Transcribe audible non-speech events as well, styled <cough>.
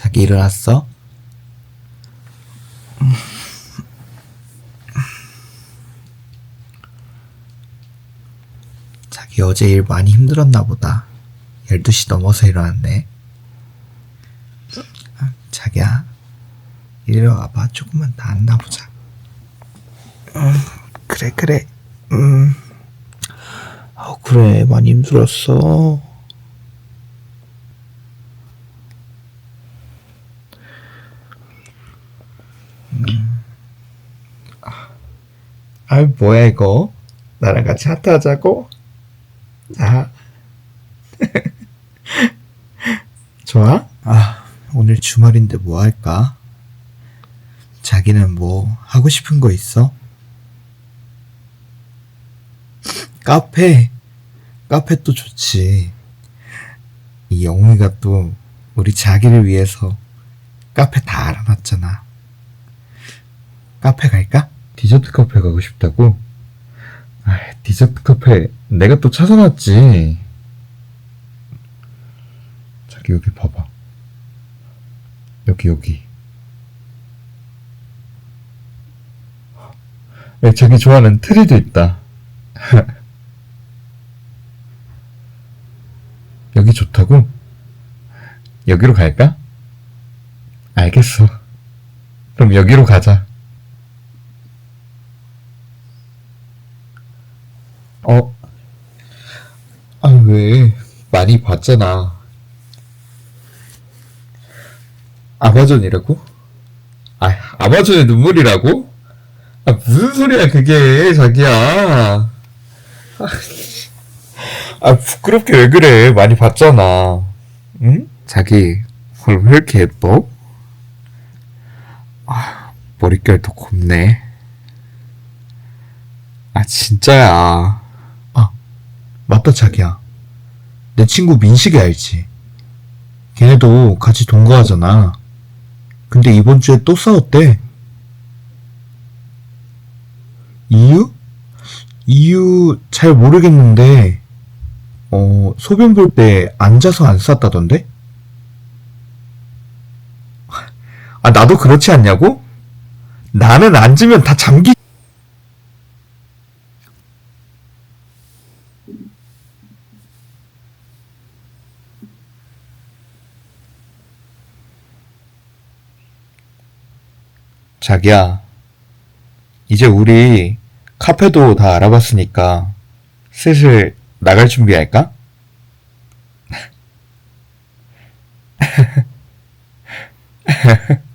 자기 일어났어? 자기 어제 일 많이 힘들었나 보다. 12시 넘어서 일어났네. 아, 자기야, 이리 와봐. 조금만 더 앉아보자. 음, 그래, 그래. 음. 아, 그래. 많이 힘들었어. 아, 뭐야, 이거? 나랑 같이 하트 하자고? 자. <laughs> 좋아? 아, 오늘 주말인데 뭐 할까? 자기는 뭐 하고 싶은 거 있어? 카페. 카페 또 좋지. 이 영웅이가 또 우리 자기를 위해서 카페 다 알아놨잖아. 카페 갈까? 디저트 카페 가고 싶다고? 아, 디저트 카페 내가 또 찾아놨지. 자기 여기 봐봐. 여기 여기. 야, 자기 좋아하는 트리도 있다. <laughs> 여기 좋다고? 여기로 갈까? 알겠어. 그럼 여기로 가자. 어? 아, 왜? 많이 봤잖아. 아마존이라고? 아, 아마존의 눈물이라고? 아, 무슨 소리야, 그게, 자기야. 아, 아, 부끄럽게 왜 그래. 많이 봤잖아. 응? 자기, 오늘 왜 이렇게 예뻐? 아, 머릿결도 곱네. 아, 진짜야. 맞다, 자기야. 내 친구 민식이 알지? 걔네도 같이 동거하잖아. 근데 이번 주에 또 싸웠대. 이유? 이유 잘 모르겠는데, 어, 소변 볼 때 앉아서 안 쌌다던데? 아, 나도 그렇지 않냐고? 나는 앉으면 다 잠기, 자기야, 이제 우리 카페도 다 알아봤으니까 슬슬 나갈 준비할까? <laughs>